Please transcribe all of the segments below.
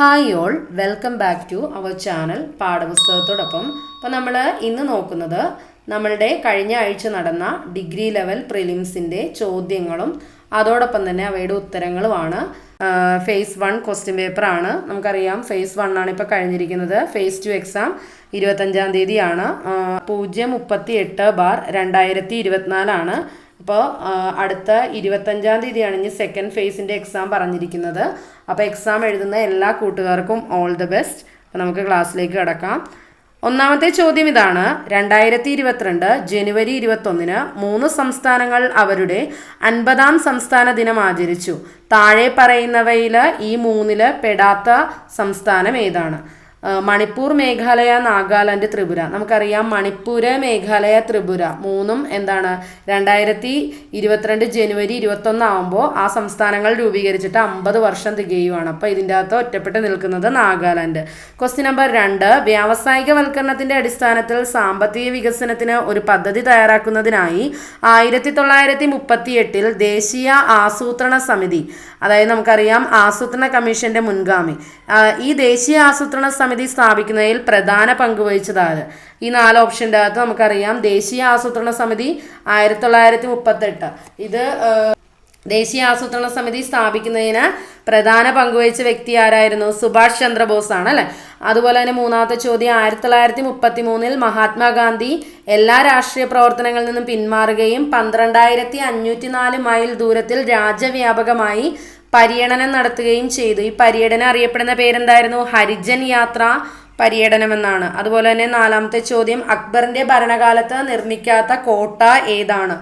Hi all welcome back to our channel പാഠപുസ്തകത്തോടൊപ്പം അപ്പോൾ നമ്മൾ ഇന്ന് നോക്കുന്നത് നമ്മളുടെ കഴിഞ്ഞ ആഴ്ച നടന്ന ഡിഗ്രി ലെവൽ പ്രിലിംസിന്റെ ചോദ്യങ്ങളും അതോടൊപ്പം തന്നെ അവയുടെ ഉത്തരങ്ങളുമാണ്. ഫേസ് വൺ ക്വസ്റ്റ്യൻ പേപ്പറാണ് നമുക്കറിയാം ഫേസ് വൺ ആണ് ഇപ്പോൾ കഴിഞ്ഞിരിക്കുന്നത്. ഫേസ് ടു എക്സാം ഇരുപത്തഞ്ചാം തീയതിയാണ്. പൂജ്യം മുപ്പത്തി എട്ട് ബാർ രണ്ടായിരത്തി ഇരുപത്തിനാലാണ് അപ്പോൾ അടുത്ത ഇരുപത്തഞ്ചാം തീയതിയാണ് ഇനി സെക്കൻഡ് ഫേസിന്റെ എക്സാം പറഞ്ഞിരിക്കുന്നത്. അപ്പോൾ എക്സാം എഴുതുന്ന എല്ലാ കൂട്ടുകാർക്കും ഓൾ ദി ബെസ്റ്റ് അപ്പോൾ നമുക്ക് ക്ലാസ്സിലേക്ക് കിടക്കാം. ഒന്നാമത്തെ ചോദ്യം ഇതാണ്. രണ്ടായിരത്തി ഇരുപത്തിരണ്ട് ജനുവരി ഇരുപത്തൊന്നിന് മൂന്ന് സംസ്ഥാനങ്ങൾ അവരുടെ അൻപതാം സംസ്ഥാന ദിനം ആചരിച്ചു. താഴെ പറയുന്നവയിൽ ഈ മൂന്നിൽ പെടാത്ത സംസ്ഥാനം ഏതാണ്? മണിപ്പൂർ മേഘാലയ നാഗാലാൻഡ് ത്രിപുര. നമുക്കറിയാം മണിപ്പൂര് മേഘാലയ ത്രിപുര മൂന്നും എന്താണ് രണ്ടായിരത്തി ഇരുപത്തിരണ്ട് ജനുവരി ഇരുപത്തൊന്ന് ആകുമ്പോൾ ആ സംസ്ഥാനങ്ങൾ രൂപീകരിച്ചിട്ട് അമ്പത് വർഷം തികയുവാണ്. അപ്പോൾ ഇതിന്റെ അകത്ത് ഒറ്റപ്പെട്ട് നിൽക്കുന്നത് നാഗാലാൻഡ്. ക്വസ്റ്റ്യൻ നമ്പർ രണ്ട് വ്യാവസായികവൽക്കരണത്തിന്റെ അടിസ്ഥാനത്തിൽ സാമ്പത്തിക വികസനത്തിന് ഒരു പദ്ധതി തയ്യാറാക്കുന്നതിനായി ആയിരത്തി തൊള്ളായിരത്തി മുപ്പത്തി എട്ടിൽ ദേശീയ ആസൂത്രണ സമിതി അതായത് നമുക്കറിയാം ആസൂത്രണ കമ്മീഷന്റെ മുൻഗാമി ഈ ദേശീയ ആസൂത്രണ സമിതി സ്ഥാപിക്കുന്നതിൽ പ്രധാന പങ്കുവഹിച്ചതാണ് ഈ നാല് ഓപ്ഷന്റെ അകത്ത് നമുക്കറിയാം ദേശീയ ആസൂത്രണ സമിതി ആയിരത്തി തൊള്ളായിരത്തി മുപ്പത്തെട്ട് ഇത് ദേശീയ ആസൂത്രണ സമിതി സ്ഥാപിക്കുന്നതിന് പ്രധാന പങ്കുവഹിച്ച വ്യക്തി ആരായിരുന്നു? സുഭാഷ് ചന്ദ്രബോസ് ആണ് അല്ലെ? അതുപോലെ തന്നെ മൂന്നാമത്തെ ചോദ്യം ആയിരത്തി തൊള്ളായിരത്തി മുപ്പത്തി മൂന്നിൽ മഹാത്മാഗാന്ധി എല്ലാ രാഷ്ട്രീയ പ്രവർത്തനങ്ങളിൽ നിന്നും പിന്മാറുകയും പന്ത്രണ്ടായിരത്തി അഞ്ഞൂറ്റി നാല് മൈൽ ദൂരത്തിൽ രാജ്യവ്യാപകമായി പര്യടനം നടത്തുകയും ചെയ്തു. ഈ പര്യടനം അറിയപ്പെടുന്ന പേരെന്തായിരുന്നു? ഹരിജൻ യാത്ര പര്യടനം എന്നാണ് അതുപോലെ തന്നെ നാലാമത്തെ ചോദ്യം അക്ബറിന്റെ ഭരണകാലത്ത് നിർമ്മിക്കാത്ത കോട്ട ഏതാണ്?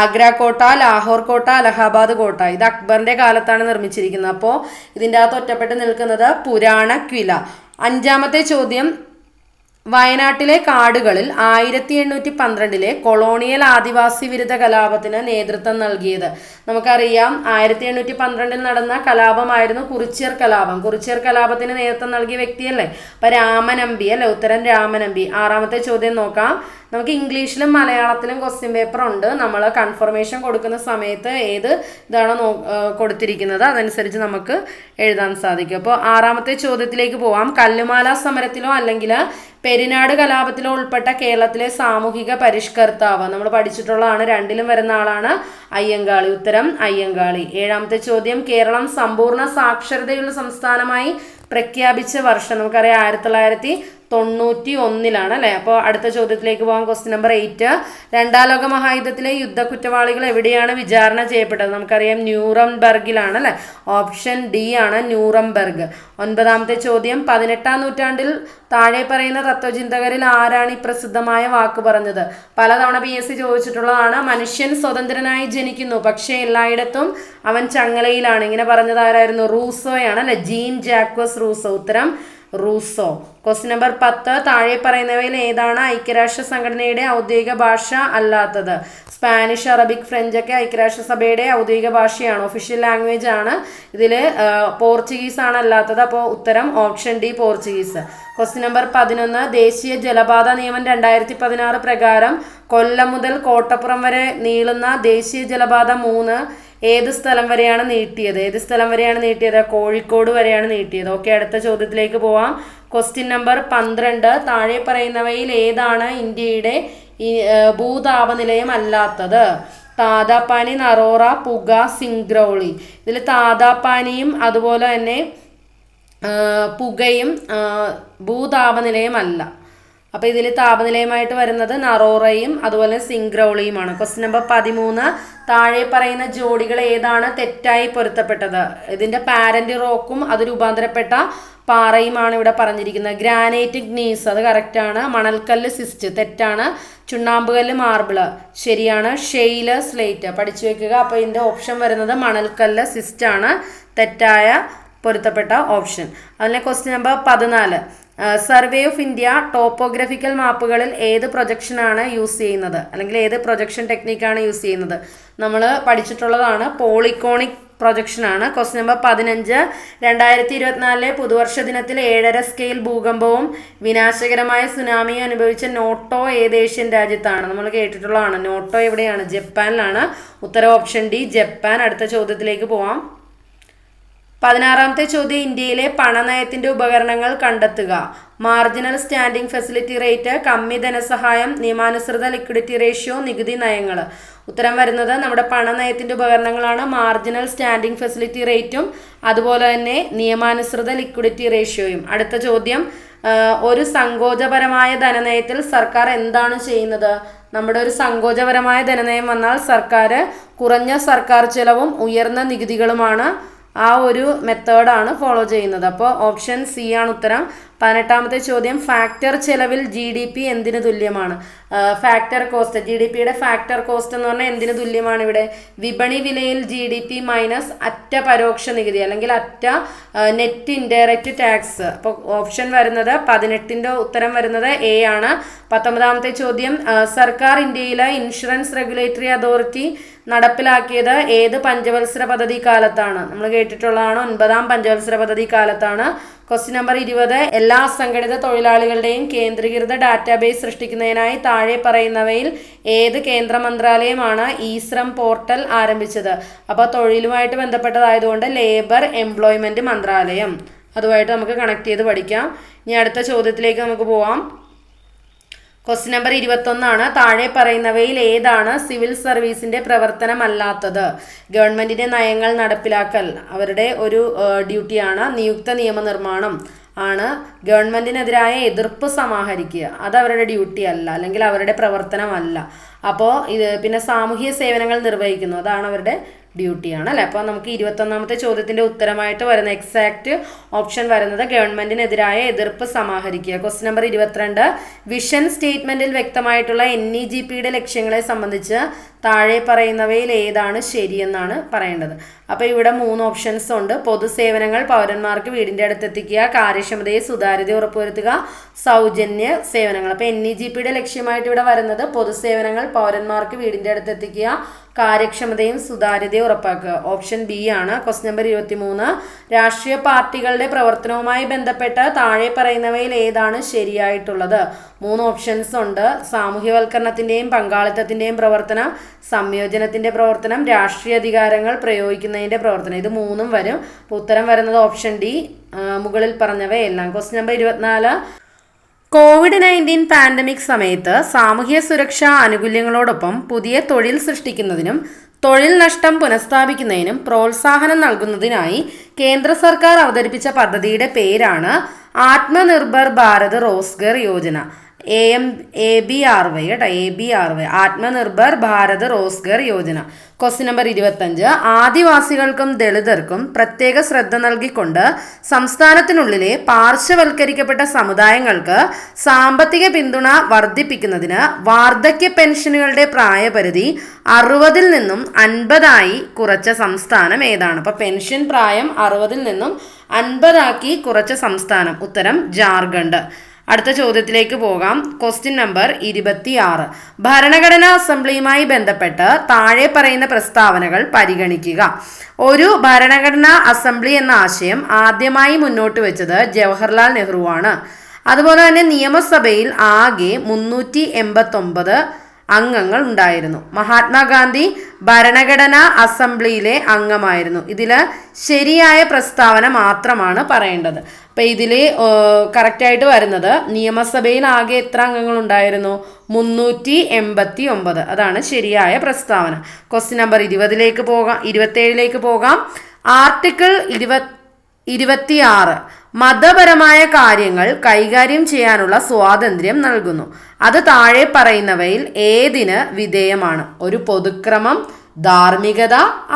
ആഗ്ര കോട്ട ലാഹോർ കോട്ട അലഹാബാദ് കോട്ട. ഇത് അക്ബറിന്റെ കാലത്താണ് നിർമ്മിച്ചിരിക്കുന്നത്. അപ്പോൾ ഇതിന്റെ അകത്ത് ഒറ്റപ്പെട്ട് നിൽക്കുന്നത് പുരാണ ക്വില അഞ്ചാമത്തെ ചോദ്യം വയനാട്ടിലെ കാടുകളിൽ ആയിരത്തി എണ്ണൂറ്റി പന്ത്രണ്ടിലെ കൊളോണിയൽ ആദിവാസി വിരുദ്ധ കലാപത്തിന് നേതൃത്വം നൽകിയത്. നമുക്കറിയാം ആയിരത്തി എണ്ണൂറ്റി പന്ത്രണ്ടിൽ നടന്ന കലാപമായിരുന്നു കുറിച്യർ കലാപം. കുറിച്യർ കലാപത്തിന് നേതൃത്വം നൽകിയ വ്യക്തിയല്ലേ? അപ്പൊ രാമനമ്പി അല്ലെ? ഉത്തരം രാമനമ്പി. ആറാമത്തെ ചോദ്യം നോക്കാം. നമുക്ക് ഇംഗ്ലീഷിലും മലയാളത്തിലും ക്വസ്റ്റ്യൻ പേപ്പർ ഉണ്ട്. നമ്മൾ കൺഫർമേഷൻ കൊടുക്കുന്ന സമയത്ത് ഏത് ഇതാണോ നോ കൊടുത്തിരിക്കുന്നത് അതനുസരിച്ച് നമുക്ക് എഴുതാൻ സാധിക്കും. അപ്പോൾ ആറാമത്തെ ചോദ്യത്തിലേക്ക് പോവാം. കല്ലുമാല സമരത്തിലോ അല്ലെങ്കിൽ പെരിനാട് കലാപത്തിലോ ഉൾപ്പെട്ട കേരളത്തിലെ സാമൂഹിക പരിഷ്കർത്താവ്. നമ്മൾ പഠിച്ചിട്ടുള്ളതാണ്. രണ്ടിലും വരുന്ന ആളാണ് അയ്യങ്കാളി. ഉത്തരം അയ്യങ്കാളി. ഏഴാമത്തെ ചോദ്യം കേരളം സമ്പൂർണ സാക്ഷരതയുള്ള സംസ്ഥാനമായി പ്രഖ്യാപിച്ച വർഷം. നമുക്കറിയാം ആയിരത്തി തൊള്ളായിരത്തി തൊണ്ണൂറ്റി ഒന്നിലാണ് അല്ലേ അപ്പോൾ അടുത്ത ചോദ്യത്തിലേക്ക് പോകാം. ക്വസ്റ്റ്യൻ നമ്പർ എയ്റ്റ് രണ്ടാം ലോക മഹായുദ്ധത്തിലെ യുദ്ധ കുറ്റവാളികൾ എവിടെയാണ് വിചാരണ ചെയ്യപ്പെട്ടത്? നമുക്കറിയാം ന്യൂറംബർഗിലാണ് അല്ലേ ഓപ്ഷൻ ഡി ആണ് ന്യൂറംബർഗ്. ഒൻപതാമത്തെ ചോദ്യം. പതിനെട്ടാം നൂറ്റാണ്ടിൽ താഴെ പറയുന്ന തത്വചിന്തകരിൽ ആരാണ് ഈ പ്രസിദ്ധമായ വാക്ക് പറഞ്ഞത്? പലതവണ പി എസ് സി ചോദിച്ചിട്ടുള്ളതാണ് മനുഷ്യൻ സ്വതന്ത്രനായി ജനിക്കുന്നു പക്ഷേ എല്ലായിടത്തും അവൻ ചങ്ങലയിലാണ്. ഇങ്ങനെ പറഞ്ഞത് ആരായിരുന്നു? റൂസോയാണ് അല്ലെ? Jean Jacques Rousseau. ഉത്തരം റൂസോ. ക്വസ്റ്റ്യൻ നമ്പർ പത്ത് താഴെ പറയുന്നവയിൽ ഏതാണ് ഐക്യരാഷ്ട്ര സംഘടനയുടെ ഔദ്യോഗിക ഭാഷ അല്ലാത്തത്? സ്പാനിഷ് അറബിക് ഫ്രഞ്ച് ഒക്കെ ഐക്യരാഷ്ട്രസഭയുടെ ഔദ്യോഗിക ഭാഷയാണ്. ഒഫീഷ്യൽ ലാംഗ്വേജ് ആണ്. ഇതിൽ പോർച്ചുഗീസ് ആണ് അല്ലാത്തത്. അപ്പോൾ ഉത്തരം option D Portuguese question number പതിനൊന്ന് ദേശീയ ജലപാത നിയമം രണ്ടായിരത്തി പതിനാറ് പ്രകാരം കൊല്ലം മുതൽ കോട്ടപ്പുറം വരെ നീളുന്ന ദേശീയ ജലപാത മൂന്ന് ഏത് സ്ഥലം വരെയാണ് നീട്ടിയത്? ഏത് സ്ഥലം വരെയാണ് നീട്ടിയത്? കോഴിക്കോട് വരെയാണ് നീട്ടിയത്. ഓക്കെ അടുത്ത ചോദ്യത്തിലേക്ക് പോവാം. ക്വസ്റ്റ്യൻ നമ്പർ പന്ത്രണ്ട്. താഴെ പറയുന്നവയിൽ ഏതാണ് ഇന്ത്യയുടെ ഭൂതാപനിലയം അല്ലാത്തത്? താതാപ്പാനി നറോറ പുക സിംഗ്രോളി. ഇതിൽ താതാപ്പാനിയും അതുപോലെ തന്നെ പുകയും ഭൂതാപനിലയമല്ല അപ്പോൾ ഇതിൽ താപനിലയമായിട്ട് വരുന്നത് നറോറയും അതുപോലെ സിംഗ്രൗളിയുമാണ്. ക്വസ്റ്റ്യൻ നമ്പർ പതിമൂന്ന്. താഴെ പറയുന്ന ജോഡികൾ ഏതാണ് തെറ്റായി പൊരുത്തപ്പെട്ടത്? ഇതിന്റെ പാരന്റ് റോക്കും അത് രൂപാന്തരപ്പെട്ട പാറയുമാണ് ഇവിടെ പറഞ്ഞിരിക്കുന്നത്. ഗ്രാനൈറ്റ് ഗ്നീസ് അത് കറക്റ്റാണ് മണൽക്കല്ല് സിസ്റ്റ് തെറ്റാണ്. ചുണ്ണാമ്പുകല്ല് മാർബിൾ ശരിയാണ്. ഷെയിൽ സ്ലേറ്റ് പഠിച്ചു വെക്കുക. അപ്പോൾ ഇതിന്റെ ഓപ്ഷൻ വരുന്നത് മണൽക്കല്ല് സിസ്റ്റ് ആണ്. തെറ്റായ പൊരുത്തപ്പെട്ട ഓപ്ഷൻ അതിലെ ക്വസ്റ്റ്യൻ നമ്പർ പതിനാല്. സർവേ ഓഫ് ഇന്ത്യ ടോപ്പോഗ്രഫിക്കൽ മാപ്പുകളിൽ ഏത് പ്രൊജക്ഷനാണ് യൂസ് ചെയ്യുന്നത്? അല്ലെങ്കിൽ ഏത് പ്രൊജക്ഷൻ ടെക്നിക്കാണ് യൂസ് ചെയ്യുന്നത്? നമ്മൾ പഠിച്ചിട്ടുള്ളതാണ് പോളിക്കോണിക് പ്രൊജക്ഷനാണ് ക്വസ്റ്റ്യൻ നമ്പർ പതിനഞ്ച്. രണ്ടായിരത്തി ഇരുപത്തിനാലിലെ പുതുവർഷ ദിനത്തിൽ ഏഴര സ്കെയിൽ ഭൂകമ്പവും വിനാശകരമായ സുനാമിയും അനുഭവിച്ച നോട്ടോ ഏത് ഏഷ്യൻ രാജ്യത്താണ്? നമ്മൾ കേട്ടിട്ടുള്ളതാണ്. നോട്ടോ എവിടെയാണ്? ജപ്പാനിലാണ്. ഉത്തര ഓപ്ഷൻ ഡി ജപ്പാൻ. അടുത്ത ചോദ്യത്തിലേക്ക് പോവാം. പതിനാറാമത്തെ ചോദ്യം ഇന്ത്യയിലെ പണനയത്തിന്റെ ഉപകരണങ്ങൾ കണ്ടെത്തുക. മാർജിനൽ സ്റ്റാൻഡിംഗ് ഫെസിലിറ്റി റേറ്റ് കമ്മി ധനസഹായം നിയമാനുസൃത ലിക്വിഡിറ്റി റേഷ്യോ നികുതി നയങ്ങൾ ഉത്തരം വരുന്നത് നമ്മുടെ പണനയത്തിന്റെ ഉപകരണങ്ങളാണ്. മാർജിനൽ സ്റ്റാൻഡിംഗ് ഫെസിലിറ്റി റേറ്റും അതുപോലെ തന്നെ നിയമാനുസൃത ലിക്വിഡിറ്റി റേഷ്യോയും അടുത്ത ചോദ്യം ഒരു സങ്കോചപരമായ ധനനയത്തിൽ സർക്കാർ എന്താണ് ചെയ്യുന്നത്? നമ്മുടെ ഒരു സങ്കോചപരമായ ധനനയം വന്നാൽ സർക്കാർ കുറഞ്ഞ സർക്കാർ ചെലവും ഉയർന്ന നികുതികളുമാണ് ആ ഒരു മെത്തേഡാണ് ഫോളോ ചെയ്യുന്നത്. അപ്പോൾ ഓപ്ഷൻ സി ആണ് ഉത്തരം. പതിനെട്ടാമത്തെ ചോദ്യം ഫാക്ടർ ചെലവിൽ ജി ഡി പി എന്തിനു തുല്യമാണ്? ഫാക്ടർ കോസ്റ്റ് ജി ഡി പിയുടെ ഫാക്ടർ കോസ്റ്റ് എന്ന് പറഞ്ഞാൽ എന്തിനു തുല്യമാണ് ഇവിടെ? വിപണി വിലയിൽ ജി ഡി പി മൈനസ് അറ്റ പരോക്ഷ നികുതി അല്ലെങ്കിൽ അറ്റ നെറ്റ് ഇൻഡയറക്റ്റ് ടാക്സ് അപ്പോൾ ഓപ്ഷൻ വരുന്നത് പതിനെട്ടിന്റെ ഉത്തരം വരുന്നത് എ ആണ്. പത്തൊമ്പതാമത്തെ ചോദ്യം സർക്കാർ ഇന്ത്യയിലെ ഇൻഷുറൻസ് റെഗുലേറ്ററി അതോറിറ്റി നടപ്പിലാക്കിയത് ഏത് പഞ്ചവത്സര പദ്ധതി കാലത്താണ്? നമ്മൾ കേട്ടിട്ടുള്ളതാണ് ഒൻപതാം പഞ്ചവത്സര പദ്ധതി കാലത്താണ്. ക്വസ്റ്റ്യൻ നമ്പർ ഇരുപത്. എല്ലാ അസംഘടിത തൊഴിലാളികളുടെയും കേന്ദ്രീകൃത ഡാറ്റാബേസ് സൃഷ്ടിക്കുന്നതിനായി താഴെ പറയുന്നവയിൽ ഏത് കേന്ദ്ര മന്ത്രാലയമാണ് ഈശ്രം പോർട്ടൽ ആരംഭിച്ചത്? അപ്പോൾ തൊഴിലുമായിട്ട് ബന്ധപ്പെട്ടതായതുകൊണ്ട് ലേബർ എംപ്ലോയ്മെന്റ് മന്ത്രാലയം. അതുമായിട്ട് നമുക്ക് കണക്ട് ചെയ്ത് പഠിക്കാം. ഇനി അടുത്ത ചോദ്യത്തിലേക്ക് നമുക്ക് പോവാം. ക്വസ്റ്റ്യൻ നമ്പർ ഇരുപത്തൊന്നാണ്. താഴെ പറയുന്നവയിൽ ഏതാണ് സിവിൽ സർവീസിന്റെ പ്രവർത്തനമല്ലാത്തത്? ഗവൺമെന്റിന്റെ നയങ്ങൾ നടപ്പിലാക്കൽ അവരുടെ ഒരു ഡ്യൂട്ടിയാണ് നിയുക്ത നിയമനിർമ്മാണം ആണ്. ഗവൺമെന്റിനെതിരായ എതിർപ്പ് സമാഹരിക്കുക. അത് അവരുടെ ഡ്യൂട്ടി അല്ല. അല്ലെങ്കിൽ അവരുടെ പ്രവർത്തനമല്ല. അപ്പോൾ ഇത് പിന്നെ സാമൂഹ്യ സേവനങ്ങൾ നിർവഹിക്കുന്നു. അതാണ് അവരുടെ ഡ്യൂട്ടിയാണ് അല്ലേ അപ്പോൾ നമുക്ക് ഇരുപത്തൊന്നാമത്തെ ചോദ്യത്തിന്റെ ഉത്തരമായിട്ട് വരുന്ന എക്സാക്ട് ഓപ്ഷൻ വരുന്നത് ഗവൺമെന്റിനെതിരായ എതിർപ്പ് സമാഹരിക്കുക. ക്വസ്റ്റ്യൻ നമ്പർ ഇരുപത്തിരണ്ട്. വിഷൻ സ്റ്റേറ്റ്മെന്റിൽ വ്യക്തമായിട്ടുള്ള എൻ ഇ ജി പിയുടെ ലക്ഷ്യങ്ങളെ സംബന്ധിച്ച് താഴെ പറയുന്നവയിൽ ഏതാണ് ശരിയെന്നാണ് പറയേണ്ടത്. അപ്പോൾ ഇവിടെ മൂന്ന് ഓപ്ഷൻസ് ഉണ്ട്. പൊതുസേവനങ്ങൾ പൗരന്മാർക്ക് വീടിന്റെ അടുത്തെത്തിക്കുക കാര്യക്ഷമതയെ സുതാര്യത ഉറപ്പുവരുത്തുക സൗജന്യ സേവനങ്ങൾ. അപ്പോൾ എൻ ഇ ജി പിയുടെ ലക്ഷ്യമായിട്ട് ഇവിടെ വരുന്നത് പൊതുസേവനങ്ങൾ പൗരന്മാർക്ക് വീടിന്റെ അടുത്തെത്തിക്കുക കാര്യക്ഷമതയും സുതാര്യതയും ഉറപ്പാക്കുക. ഓപ്ഷൻ ബി ആണ് ക്വസ്റ്റ്യൻ നമ്പർ ഇരുപത്തി മൂന്ന് രാഷ്ട്രീയ പാർട്ടികളുടെ പ്രവർത്തനവുമായി ബന്ധപ്പെട്ട് താഴെ പറയുന്നവയിൽ ഏതാണ് ശരിയായിട്ടുള്ളത്? മൂന്ന് ഓപ്ഷൻസ് ഉണ്ട്. സാമൂഹ്യവൽക്കരണത്തിന്റെയും പങ്കാളിത്തത്തിന്റെയും പ്രവർത്തനം സംയോജനത്തിന്റെ പ്രവർത്തനം രാഷ്ട്രീയ അധികാരങ്ങൾ പ്രയോഗിക്കുന്നതിന്റെ പ്രവർത്തനം. ഇത് മൂന്നും വരും. അപ്പോൾ ഉത്തരം വരുന്നത് ഓപ്ഷൻ ഡി മുകളിൽ പറഞ്ഞവയെല്ലാം. ക്വസ്റ്റ്യൻ നമ്പർ ഇരുപത്തിനാല്. കോവിഡ് നയന്റീൻ പാൻഡമിക് സമയത്ത് സാമൂഹ്യ സുരക്ഷാ ആനുകൂല്യങ്ങളോടൊപ്പം പുതിയ തൊഴിൽ സൃഷ്ടിക്കുന്നതിനും തൊഴിൽ നഷ്ടം പുനഃസ്ഥാപിക്കുന്നതിനും പ്രോത്സാഹനം നൽകുന്നതിനായി കേന്ദ്ര സർക്കാർ അവതരിപ്പിച്ച പദ്ധതിയുടെ പേരാണ് Atmanirbhar Bharat Rozgar Yojana. A M A B R Y കേട്ടോ A B R Y Atmanirbhar Bharat Rozgar Yojana. Question number ഇരുപത്തഞ്ച്. ആദിവാസികൾക്കും ദളിതർക്കും പ്രത്യേക ശ്രദ്ധ നൽകിക്കൊണ്ട് സംസ്ഥാനത്തിനുള്ളിലെ പാർശ്വവൽക്കരിക്കപ്പെട്ട സമുദായങ്ങൾക്ക് സാമ്പത്തിക പിന്തുണ വർദ്ധിപ്പിക്കുന്നതിന് വാർദ്ധക്യ പെൻഷനുകളുടെ പ്രായപരിധി അറുപതിൽ നിന്നും അൻപതായി കുറച്ച സംസ്ഥാനം ഏതാണ്? അപ്പോൾ പെൻഷൻ പ്രായം അറുപതിൽ നിന്നും അൻപതാക്കി കുറച്ച സംസ്ഥാനം. ഉത്തരം ജാർഖണ്ഡ്. അടുത്ത ചോദ്യത്തിലേക്ക് പോകാം. ക്വസ്റ്റ്യൻ നമ്പർ ഇരുപത്തിയാറ്. ഭരണഘടനാ അസംബ്ലിയുമായി ബന്ധപ്പെട്ട് താഴെ പറയുന്ന പ്രസ്താവനകൾ പരിഗണിക്കുക. ഒരു ഭരണഘടനാ അസംബ്ലി എന്ന ആശയം ആദ്യമായി മുന്നോട്ട് വെച്ചത് ജവഹർലാൽ നെഹ്റുവാണ്. അതുപോലെ തന്നെ നിയമസഭയിൽ ആകെ മുന്നൂറ്റി എൺപത്തൊമ്പത് അംഗങ്ങൾ ഉണ്ടായിരുന്നു. മഹാത്മാഗാന്ധി ഭരണഘടനാ അസംബ്ലിയിലെ അംഗമായിരുന്നു. ഇതിൽ ശരിയായ പ്രസ്താവന മാത്രമാണ് പറയേണ്ടത്. അപ്പം ഇതിൽ കറക്റ്റായിട്ട് വരുന്നത് നിയമസഭയിൽ ആകെ എത്ര അംഗങ്ങൾ ഉണ്ടായിരുന്നു? മുന്നൂറ്റി എൺപത്തി ഒമ്പത് അതാണ് ശരിയായ പ്രസ്താവന. ക്വസ്റ്റ്യൻ നമ്പർ ഇരുപതിലേക്ക് പോകാം ഇരുപത്തേഴിലേക്ക് പോകാം. ആർട്ടിക്കിൾ ഇരുപത്തി ഇരുപത്തിയാറ്. മതപരമായ കാര്യങ്ങൾ കൈകാര്യം ചെയ്യാനുള്ള സ്വാതന്ത്ര്യം നൽകുന്നു. അത് താഴെ പറയുന്നവയിൽ ഏതിന് വിധേയമാണ്? ഒരു പൊതുക്രമം ധാർമ്മികത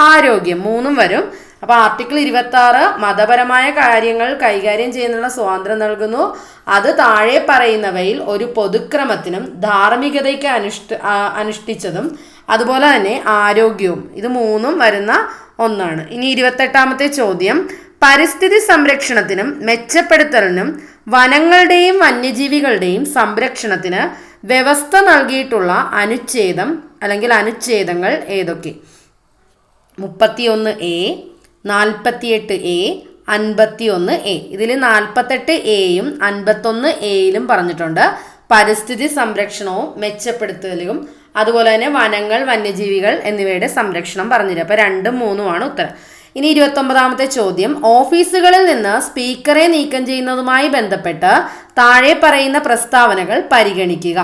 ആരോഗ്യം മൂന്നും വരും. അപ്പോൾ ആർട്ടിക്കിൾ ഇരുപത്തി ആറ് മതപരമായ കാര്യങ്ങൾ കൈകാര്യം ചെയ്യുന്നതിനുള്ള സ്വാതന്ത്ര്യം നൽകുന്നു. അത് താഴെ പറയുന്നവയിൽ ഒരു പൊതുക്രമത്തിനും ധാർമ്മികതയ്ക്ക് അനുഷ്ഠ അനുഷ്ഠിച്ചതും അതുപോലെ തന്നെ ആരോഗ്യവും. ഇത് മൂന്നും വരുന്ന ഒന്നാണ്. ഇനി ഇരുപത്തെട്ടാമത്തെ ചോദ്യം. പരിസ്ഥിതി സംരക്ഷണത്തിനും മെച്ചപ്പെടുത്തലിനും വനങ്ങളുടെയും വന്യജീവികളുടെയും സംരക്ഷണത്തിന് വ്യവസ്ഥ നൽകിയിട്ടുള്ള അനുച്ഛേദം അല്ലെങ്കിൽ അനുച്ഛേദങ്ങൾ ഏതൊക്കെ? മുപ്പത്തിയൊന്ന് എ നാൽപ്പത്തിയെട്ട് എ അൻപത്തി ഒന്ന് എ. ഇതിൽ നാൽപ്പത്തെട്ട് എയും അൻപത്തൊന്ന് എയിലും പറഞ്ഞിട്ടുണ്ട്. പരിസ്ഥിതി സംരക്ഷണവും മെച്ചപ്പെടുത്തലും അതുപോലെ തന്നെ വനങ്ങൾ വന്യജീവികൾ എന്നിവയുടെ സംരക്ഷണം പറഞ്ഞില്ല അപ്പോൾ രണ്ടും മൂന്നുമാണ് ഉത്തരം. ഇനി ഇരുപത്തൊമ്പതാമത്തെ ചോദ്യം. ഓഫീസുകളിൽ നിന്ന് സ്പീക്കറെ നീക്കം ചെയ്യുന്നതുമായി ബന്ധപ്പെട്ട് താഴെ പറയുന്ന പ്രസ്താവനകൾ പരിഗണിക്കുക.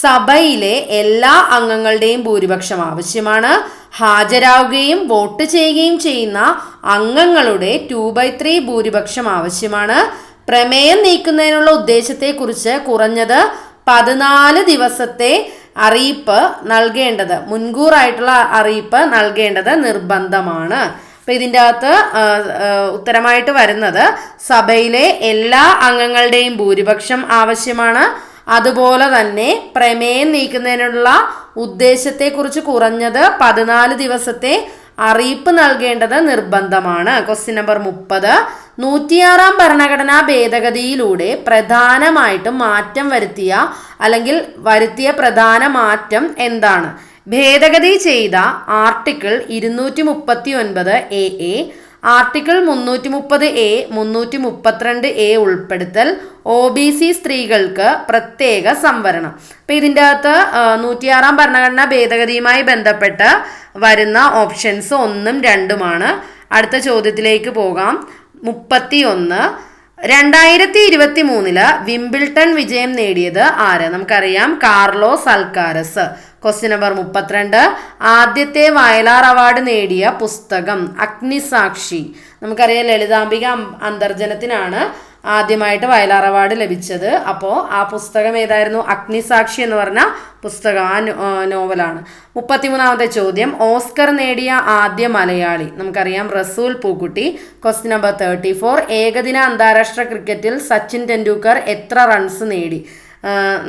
സഭയിലെ എല്ലാ അംഗങ്ങളുടെയും ഭൂരിപക്ഷം ആവശ്യമാണ്. ഹാജരാകുകയും വോട്ട് ചെയ്യുകയും ചെയ്യുന്ന അംഗങ്ങളുടെ ടു ബൈ ത്രീ ഭൂരിപക്ഷം ആവശ്യമാണ്. പ്രമേയം നീക്കുന്നതിനുള്ള ഉദ്ദേശത്തെക്കുറിച്ച് കുറഞ്ഞത് പതിനാല് ദിവസത്തെ അറിയിപ്പ് നൽകേണ്ടത് മുൻകൂറായിട്ടുള്ള അറിയിപ്പ് നൽകേണ്ടത് നിർബന്ധമാണ്. അപ്പം ഇതിന്റെ അകത്ത് ഉത്തരമായിട്ട് വരുന്നത് സഭയിലെ എല്ലാ അംഗങ്ങളുടെയും ഭൂരിപക്ഷം ആവശ്യമാണ്. അതുപോലെ തന്നെ പ്രമേയം നീക്കുന്നതിനുള്ള ഉദ്ദേശത്തെക്കുറിച്ച് കുറഞ്ഞത് പതിനാല് ദിവസത്തെ അറിയിപ്പ് നൽകേണ്ടത് നിർബന്ധമാണ്. ക്വസ്റ്റ്യൻ നമ്പർ മുപ്പത്. നൂറ്റിയാറാം ഭരണഘടനാ ഭേദഗതിയിലൂടെ പ്രധാനമായിട്ടും മാറ്റം വരുത്തിയ അല്ലെങ്കിൽ വരുത്തിയ പ്രധാന മാറ്റം എന്താണ്? ഭേദഗതി ചെയ്ത ആർട്ടിക്കിൾ ഇരുന്നൂറ്റി മുപ്പത്തി ഒൻപത് എ എ ആർട്ടിക്കിൾ മുന്നൂറ്റി മുപ്പത് എ മുന്നൂറ്റി മുപ്പത്തിരണ്ട് എ ഉൾപ്പെടുത്തൽ ഒ ബി സി സ്ത്രീകൾക്ക് പ്രത്യേക സംവരണം. അപ്പം ഇതിന്റെ അകത്ത് നൂറ്റിയാറാം ഭരണഘടനാ ഭേദഗതിയുമായി ബന്ധപ്പെട്ട് വരുന്ന ഓപ്ഷൻസ് ഒന്നും രണ്ടുമാണ്. അടുത്ത ചോദ്യത്തിലേക്ക് പോകാം. മുപ്പത്തി ഒന്ന് രണ്ടായിരത്തി ഇരുപത്തി മൂന്നിൽ വിംബിൾട്ടൺ വിജയം നേടിയത് ആര്? നമുക്കറിയാം കാർലോസ് അൽക്കാരസ്. ക്വസ്റ്റ്യൻ നമ്പർ മുപ്പത്തിരണ്ട്. ആദ്യത്തെ വയലാർ അവാർഡ് നേടിയ പുസ്തകം അഗ്നിസാക്ഷി. നമുക്കറിയാം ലളിതാംബിക അന്തർജനത്തിനാണ് ആദ്യമായിട്ട് വയലാർ അവാർഡ് ലഭിച്ചത്. അപ്പോൾ ആ പുസ്തകം ഏതായിരുന്നു? അഗ്നിസാക്ഷി എന്ന് പറഞ്ഞ പുസ്തകം ആ നോവലാണ്. മുപ്പത്തിമൂന്നാമത്തെ ചോദ്യം. ഓസ്കർ നേടിയ ആദ്യ മലയാളി. നമുക്കറിയാം Resul Pookutty. Question number thirty four ഏകദിന അന്താരാഷ്ട്ര ക്രിക്കറ്റിൽ സച്ചിൻ ടെണ്ടുൽക്കർ എത്ര റൺസ് നേടി?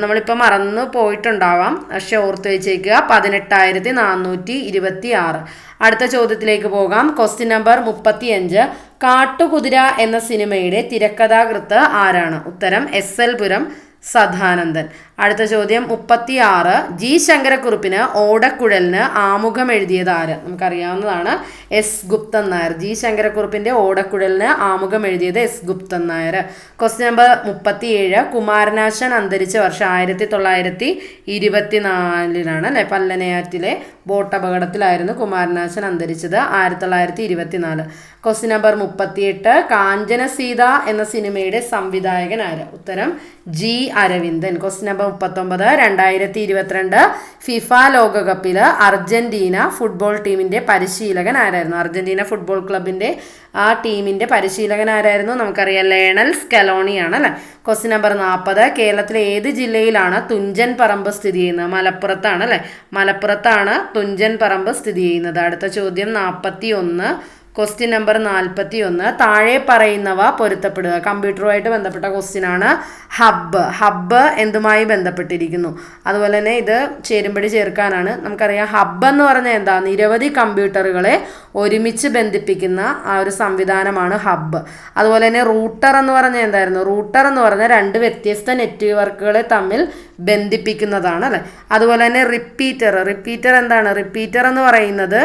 നമ്മളിപ്പോൾ മറന്നു പോയിട്ടുണ്ടാവാം. പക്ഷെ ഓർത്ത് വെച്ചേക്കുക പതിനെട്ടായിരത്തി നാനൂറ്റി ഇരുപത്തി ആറ് അടുത്ത ചോദ്യത്തിലേക്ക് പോകാം. ക്വസ്റ്റ്യൻ നമ്പർ മുപ്പത്തിയഞ്ച്. കാട്ടുകുതിര എന്ന സിനിമയുടെ തിരക്കഥാകൃത്ത് ആരാണ്? ഉത്തരം എസ് എൽ പുരം സദാനന്ദൻ. അടുത്ത ചോദ്യം മുപ്പത്തി ആറ് ജി ശങ്കരക്കുറുപ്പിന് ഓടക്കുഴലിന് ആമുഖം എഴുതിയത് ആര്? നമുക്കറിയാവുന്നതാണ് എസ് ഗുപ്തൻ നായർ. ജി ശങ്കരക്കുറുപ്പിന്റെ ഓടക്കുഴലിന് ആമുഖം എഴുതിയത് S Guptan Nair. Question number മുപ്പത്തി ഏഴ് കുമാരനാശൻ അന്തരിച്ച വർഷം ആയിരത്തി തൊള്ളായിരത്തി ഇരുപത്തി നാലിലാണ് അല്ലെ? പല്ലനയാറ്റിലെ ബോട്ട് അപകടത്തിലായിരുന്നു കുമാരനാശൻ അന്തരിച്ചത് ആയിരത്തി തൊള്ളായിരത്തി ഇരുപത്തിനാല്. ക്വസ്റ്റ്യൻ നമ്പർ മുപ്പത്തിയെട്ട് കാഞ്ചന സീത എന്ന സിനിമയുടെ സംവിധായകൻ ആര്? ഉത്തരം ജി. അരവിന്ദൻ. ക്വസ്റ്റ്യൻ നമ്പർ മുപ്പത്തൊമ്പത് രണ്ടായിരത്തി ഇരുപത്തിരണ്ട് ഫിഫ ലോകകപ്പിൽ അർജന്റീന ഫുട്ബോൾ ടീമിന്റെ പരിശീലകൻ ആരായിരുന്നു? അർജന്റീന ഫുട്ബോൾ ക്ലബിന്റെ ആ ടീമിന്റെ പരിശീലകൻ ആരായിരുന്നു? നമുക്കറിയാം ലേണൽ സ്കലോണിയാണ് അല്ലെ? ക്വസ്റ്റ്യൻ നമ്പർ നാൽപ്പത് കേരളത്തിലെ ഏത് ജില്ലയിലാണ് തുഞ്ചൻ പറമ്പ് സ്ഥിതി ചെയ്യുന്നത്? മലപ്പുറത്താണ് അല്ലെ? മലപ്പുറത്താണ് തുഞ്ചൻ പറമ്പ് സ്ഥിതി ചെയ്യുന്നത്. അടുത്ത ചോദ്യം നാൽപ്പത്തി ഒന്ന് ക്വസ്റ്റ്യൻ നമ്പർ നാൽപ്പത്തി ഒന്ന് താഴെ പറയുന്നവ പൊരുത്തപ്പെടുക. കമ്പ്യൂട്ടറുമായിട്ട് ബന്ധപ്പെട്ട ക്വസ്റ്റ്യൻ ആണ്. ഹബ്ബ് ഹബ്ബ് എന്തുമായി ബന്ധപ്പെട്ടിരിക്കുന്നു? അതുപോലെ തന്നെ ഇത് ചേരുമ്പടി ചേർക്കാനാണ്. നമുക്കറിയാം ഹബ്ബ് എന്ന് പറഞ്ഞാൽ എന്താ? നിരവധി കമ്പ്യൂട്ടറുകളെ ഒരുമിച്ച് ബന്ധിപ്പിക്കുന്ന ആ ഒരു സംവിധാനമാണ് ഹബ്ബ് അതുപോലെ തന്നെ റൂട്ടർ എന്ന് പറഞ്ഞാൽ എന്തായിരുന്നു? റൂട്ടർ എന്ന് പറഞ്ഞാൽ രണ്ട് വ്യത്യസ്ത നെറ്റ്വർക്കുകളെ തമ്മിൽ ബന്ധിപ്പിക്കുന്നതാണ് അല്ലേ? അതുപോലെ തന്നെ റിപ്പീറ്റർ റിപ്പീറ്റർ എന്താണ്? റിപ്പീറ്റർ എന്ന് പറയുന്നത്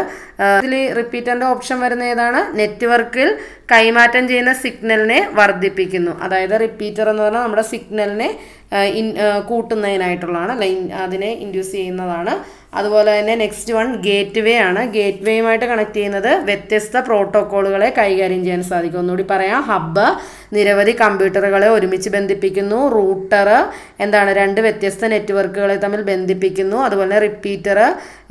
ഇതിൽ റിപ്പീറ്റന്റെ ഓപ്ഷൻ വരുന്ന ഏതാണ്? നെറ്റ്വർക്കിൽ കൈമാറ്റം ചെയ്യുന്ന സിഗ്നലിനെ വർദ്ധിപ്പിക്കുന്നു. അതായത് റിപ്പീറ്റർ എന്ന് പറഞ്ഞാൽ നമ്മുടെ സിഗ്നലിനെ ഇൻ കൂട്ടുന്നതിനായിട്ടുള്ളതാണ് അല്ലെ അതിനെ ഇൻഡ്യൂസ് ചെയ്യുന്നതാണ്. അതുപോലെ തന്നെ നെക്സ്റ്റ് വൺ ഗേറ്റ് വേ ആണ്. ഗേറ്റ് വേയുമായിട്ട് കണക്ട് ചെയ്യുന്നത് വ്യത്യസ്ത പ്രോട്ടോക്കോളുകളെ കൈകാര്യം ചെയ്യാൻ സാധിക്കും. ഒന്നുകൂടി പറയാം ഹബ്ബ് നിരവധി കമ്പ്യൂട്ടറുകളെ ഒരുമിച്ച് ബന്ധിപ്പിക്കുന്നു റൂട്ടർ എന്താണ് രണ്ട് വ്യത്യസ്ത നെറ്റ്വർക്കുകളെ തമ്മിൽ ബന്ധിപ്പിക്കുന്നു അതുപോലെ റിപ്പീറ്റർ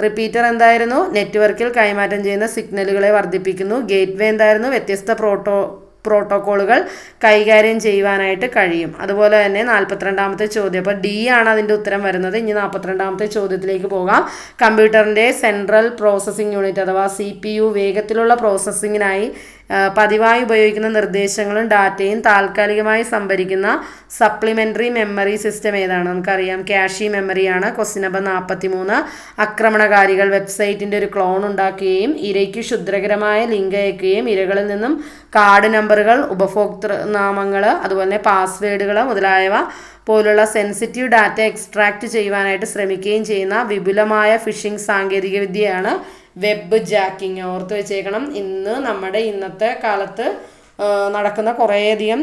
റിപ്പീറ്റർ എന്തായിരുന്നു? നെറ്റ്വർക്കിൽ കൈമാറ്റം ചെയ്യുന്ന സിഗ്നലുകളെ വർദ്ധിപ്പിക്കുന്നു. ഗേറ്റ് വേ എന്തായിരുന്നു? വ്യത്യസ്ത പ്രോട്ടോ പ്രോട്ടോക്കോളുകൾ കൈകാര്യം ചെയ്യുവാനായിട്ട് കഴിയും. അതുപോലെ തന്നെ നാൽപ്പത്തിരണ്ടാമത്തെ ചോദ്യം. അപ്പോൾ ഡി ആണ് അതിന്റെ ഉത്തരം വരുന്നത്. ഇനി നാൽപ്പത്തിരണ്ടാമത്തെ ചോദ്യത്തിലേക്ക് പോകാം. കമ്പ്യൂട്ടറിന്റെ സെൻട്രൽ പ്രോസസ്സിംഗ് യൂണിറ്റ് അഥവാ സി വേഗത്തിലുള്ള പ്രോസസ്സിങ്ങിനായി പതിവായി ഉപയോഗിക്കുന്ന നിർദ്ദേശങ്ങളും ഡാറ്റയും താൽക്കാലികമായി സംഭരിക്കുന്ന സപ്ലിമെന്ററി മെമ്മറി സിസ്റ്റം ഏതാണ്? നമുക്കറിയാം ക്യാഷി മെമ്മറിയാണ് ക്വസ്റ്റ്യൻ നമ്പർ നാൽപ്പത്തി മൂന്ന് ആക്രമണകാരികൾ വെബ്സൈറ്റിന്റെ ഒരു ക്ലോൺ ഉണ്ടാക്കുകയും ഇരയ്ക്ക് ക്ഷുദ്രകരമായ ലിങ്ക് അയക്കുകയും ഇരകളിൽ നിന്നും കാർഡ് നമ്പറുകൾ ഉപഭോക്തൃ നാമങ്ങൾ അതുപോലെ പാസ്വേഡുകൾ മുതലായവ പോലുള്ള സെൻസിറ്റീവ് ഡാറ്റ എക്സ്ട്രാക്ട് ചെയ്യുവാനായിട്ട് ശ്രമിക്കുകയും ചെയ്യുന്ന വിപുലമായ ഫിഷിംഗ് സാങ്കേതികവിദ്യയാണ് വെബ് ജാക്കിങ് ഓർത്ത് വെച്ചേക്കണം. ഇന്ന് നമ്മുടെ ഇന്നത്തെ കാലത്ത് നടക്കുന്ന കുറേയധികം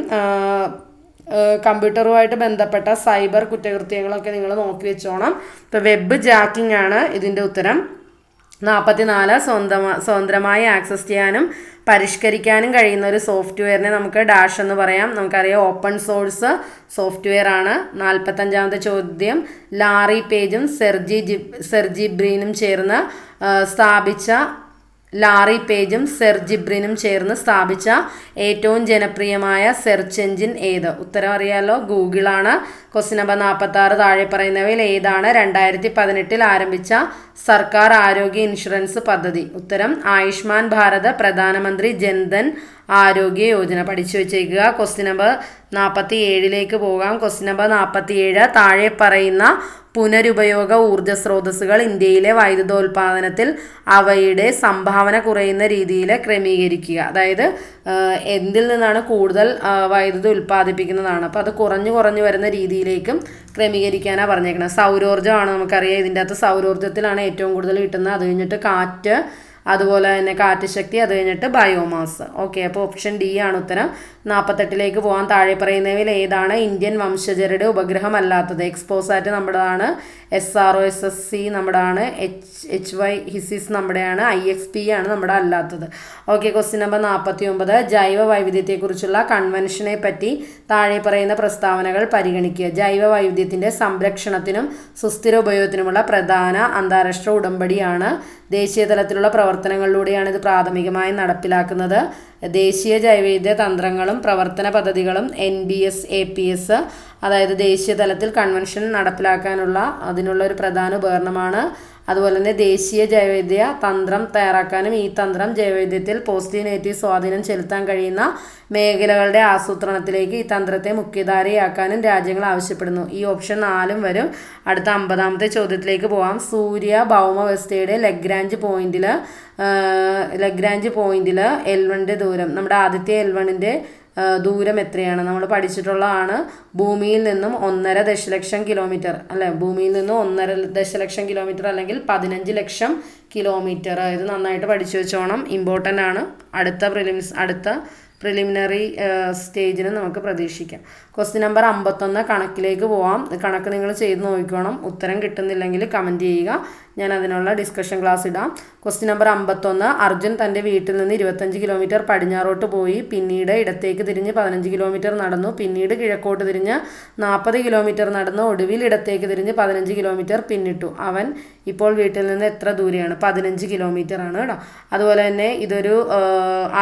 കമ്പ്യൂട്ടറുമായിട്ട് ബന്ധപ്പെട്ട സൈബർ കുറ്റകൃത്യങ്ങളൊക്കെ നിങ്ങൾ നോക്കി വെച്ചോണം. ഇപ്പോൾ വെബ് ജാക്കിംഗ് ആണ് ഇതിന്റെ ഉത്തരം. നാൽപ്പത്തിനാല് സ്വന്തം സ്വതന്ത്രമായി ആക്സസ് ചെയ്യാനും പരിഷ്കരിക്കാനും കഴിയുന്ന ഒരു സോഫ്റ്റ്വെയറിനെ നമുക്ക് ഡാഷ് എന്ന് പറയാം. നമുക്കറിയാം ഓപ്പൺ സോഴ്സ് സോഫ്റ്റ്വെയർ ആണ്. നാൽപ്പത്തഞ്ചാമത്തെ ചോദ്യം. ലാറി പേജും സെർജി ജി സെർജി ബ്രീനും ചേർന്ന് സ്ഥാപിച്ച ലാറി പേജും സെർജിബ്രിനും ചേർന്ന് സ്ഥാപിച്ച ഏറ്റവും ജനപ്രിയമായ സെർച്ച് എഞ്ചിൻ ഏത്? ഉത്തരം അറിയാലോ. ഗൂഗിളാണ്. ക്വസ്റ്റ്യൻ നമ്പർ നാൽപ്പത്തി ആറ് താഴെ പറയുന്നവയിൽ ഏതാണ്? രണ്ടായിരത്തി പതിനെട്ടിൽ ആരംഭിച്ച സർക്കാർ ആരോഗ്യ ഇൻഷുറൻസ് പദ്ധതി. ഉത്തരം ആയുഷ്മാൻ ഭാരത് പ്രധാനമന്ത്രി ജൻധൻ ആരോഗ്യ യോജന പഠിച്ചു വെച്ചേക്കുക. ക്വസ്റ്റ്യൻ നമ്പർ നാൽപ്പത്തി ഏഴിലേക്ക് പോകാം. ക്വസ്റ്റ്യൻ നമ്പർ നാൽപ്പത്തി ഏഴ് താഴെ പറയുന്ന പുനരുപയോഗ ഊർജ സ്രോതസ്സുകൾ ഇന്ത്യയിലെ വൈദ്യുതോൽപാദനത്തിൽ അവയുടെ സംഭാവന കുറയുന്ന രീതിയിൽ ക്രമീകരിക്കുക. അതായത് എന്തിൽ നിന്നാണ് കൂടുതൽ വൈദ്യുതി ഉൽപ്പാദിപ്പിക്കുന്നതാണ്. അപ്പോൾ അത് കുറഞ്ഞു കുറഞ്ഞു വരുന്ന രീതിയിലേക്കും ക്രമീകരിക്കാനാണ് പറഞ്ഞേക്കുന്നത് സൗരോർജമാണ് നമുക്കറിയാം. ഇതിന്റെ അകത്ത് സൗരോർജത്തിലാണ് ഏറ്റവും കൂടുതൽ കിട്ടുന്നത്. അത് കഴിഞ്ഞിട്ട് കാറ്റ് അതുപോലെ തന്നെ കാറ്റ് ശക്തി അത് കഴിഞ്ഞിട്ട് ബയോമാസ് ഓക്കെ അപ്പോൾ ഓപ്ഷൻ ഡി ആണ് ഉത്തരം. നാൽപ്പത്തെട്ടിലേക്ക് പോകാൻ താഴെ പറയുന്നവയിൽ ഏതാണ് ഇന്ത്യൻ വംശജരുടെ ഉപഗ്രഹമല്ലാത്തത്? XPoSat നമ്മുടേതാണ് S R O S S C നമ്മുടെയാണ് H H Y HySIS നമ്മുടെയാണ് ഐ എക്സ് പി ആണ് നമ്മുടെ അല്ലാത്തത്. ഓക്കെ ക്വസ്റ്റ്യൻ നമ്പർ നാൽപ്പത്തി ഒമ്പത് ജൈവ വൈവിധ്യത്തെക്കുറിച്ചുള്ള കൺവെൻഷനെ പറ്റി താഴെ പറയുന്ന പ്രസ്താവനകൾ പരിഗണിക്കുക. ജൈവ വൈവിധ്യത്തിന്റെ സംരക്ഷണത്തിനും സുസ്ഥിര ഉപയോഗത്തിനുമുള്ള പ്രധാന അന്താരാഷ്ട്ര ഉടമ്പടിയാണ് ദേശീയ തലത്തിലുള്ള പ്രവർത്തനങ്ങളിലൂടെയാണ് ഇത് പ്രാഥമികമായി നടപ്പിലാക്കുന്നത്. ദേശീയ ജൈവവൈദ്യ തന്ത്രങ്ങളും പ്രവർത്തന പദ്ധതികളും N B S A P S അതായത് ദേശീയ തലത്തിൽ കൺവെൻഷൻ നടപ്പിലാക്കാനുള്ള അതിനുള്ള ഒരു പ്രധാന ഉപകരണമാണ്. അതുപോലെ തന്നെ ദേശീയ ജൈവവൈദ്യ തന്ത്രം തയ്യാറാക്കാനും ഈ തന്ത്രം ജൈവവൈദ്യത്തിൽ പോസിറ്റീവ് നെഗറ്റീവ് സ്വാധീനം ചെലുത്താൻ കഴിയുന്ന മേഖലകളുടെ ആസൂത്രണത്തിലേക്ക് ഈ തന്ത്രത്തെ മുഖ്യധാരയാക്കാനും രാജ്യങ്ങൾ ആവശ്യപ്പെടുന്നു. ഈ ഓപ്ഷൻ നാലും വരും. അടുത്ത അമ്പതാമത്തെ ചോദ്യത്തിലേക്ക് പോകാം സൂര്യ ഭൗമവ്യവസ്ഥയുടെ ലഗ്രാഞ്ച് പോയിന്റിൽ ലഗ്രാഞ്ച് പോയിന്റിൽ എൽ വണ്ണിന്റെ ദൂരം നമ്മുടെ ആദ്യത്തെ എൽ വണ്ണിന്റെ ദൂരം എത്രയാണ്? നമ്മൾ പഠിച്ചിട്ടുള്ളതാണ് ഭൂമിയിൽ നിന്നും ഒന്നര ദശലക്ഷം കിലോമീറ്റർ. അല്ലെ? ഭൂമിയിൽ നിന്നും ഒന്നര ദശലക്ഷം കിലോമീറ്റർ അല്ലെങ്കിൽ പതിനഞ്ച് ലക്ഷം കിലോമീറ്റർ. ഇത് നന്നായിട്ട് പഠിച്ചു വെച്ചോണം. ഇമ്പോർട്ടന്റ് ആണ്. അടുത്ത പ്രിലിംസ് അടുത്ത പ്രിലിമിനറി സ്റ്റേജിന് നമുക്ക് പ്രതീക്ഷിക്കാം. ക്വസ്റ്റ്യൻ നമ്പർ അമ്പത്തൊന്ന് കണക്കിലേക്ക് പോവാം. കണക്ക് നിങ്ങൾ ചെയ്ത് നോക്കിക്കോണം. ഉത്തരം കിട്ടുന്നില്ലെങ്കിൽ കമന്റ് ചെയ്യുക. ഞാൻ അതിനുള്ള ഡിസ്കഷൻ ക്ലാസ് ഇടാം. ക്വസ്റ്റ്യൻ നമ്പർ അമ്പത്തൊന്ന് അർജുൻ തന്റെ വീട്ടിൽ നിന്ന് ഇരുപത്തഞ്ച് കിലോമീറ്റർ പടിഞ്ഞാറോട്ട് പോയി. പിന്നീട് ഇടത്തേക്ക് തിരിഞ്ഞ് പതിനഞ്ച് കിലോമീറ്റർ നടന്നു. പിന്നീട് കിഴക്കോട്ട് തിരിഞ്ഞ് നാൽപ്പത് കിലോമീറ്റർ നടന്നു. ഒടുവിൽ ഇടത്തേക്ക് തിരിഞ്ഞ് പതിനഞ്ച് കിലോമീറ്റർ പിന്നിട്ടു. അവൻ ഇപ്പോൾ വീട്ടിൽ നിന്ന് എത്ര ദൂരെയാണ്? പതിനഞ്ച് കിലോമീറ്റർ ആണ് കേട്ടോ. അതുപോലെ തന്നെ ഇതൊരു